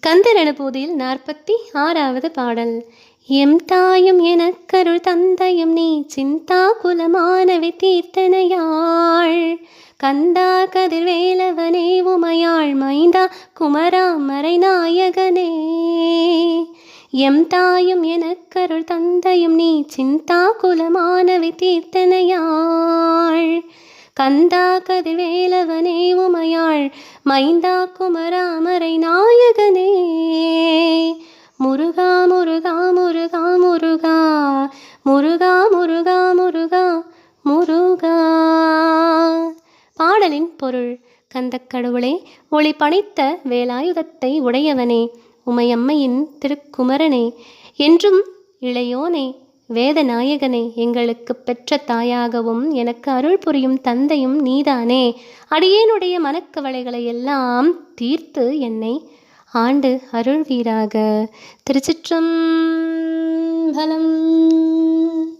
கந்தர் அனுபூதியில் நாற்பத்தி ஆறாவது பாடல். எம் தாயும் எனக்கருள் தந்தையும் நீ சிந்தா குலமானவை தீர்த்தனையாள். கந்தா கதிர்வேலவனே உமையாள் மைந்தா குமரா மறைநாயகனே. எம் தாயும் எனக்கருள் தந்தையும் நீ சிந்தா குலமானவை தீர்த்தனையாள். கந்தா கதிர்வேலவனே உமையாள் மைந்தா குமராமரை நாயகனே. முருகா முருகா முருகா முருகா முருகா முருகா முருகா முருகா. பாடலின் பொருள் கந்தக்கடவுளே ஒளி படைத்த வேலாயுதத்தை உடையவனே உமையம்மையின் திருக்குமரனே என்றும் இளையோனே வேதநாயகனே எங்களுக்கு பெற்ற தாயாகவும் எனக்கு அருள் புரியும் தந்தையும் நீதானே. அடியேனுடைய மனக்கவலைகளை எல்லாம் தீர்த்து என்னை ஆண்டு அருள்வீராக. திருச்சிற்றம்பலம்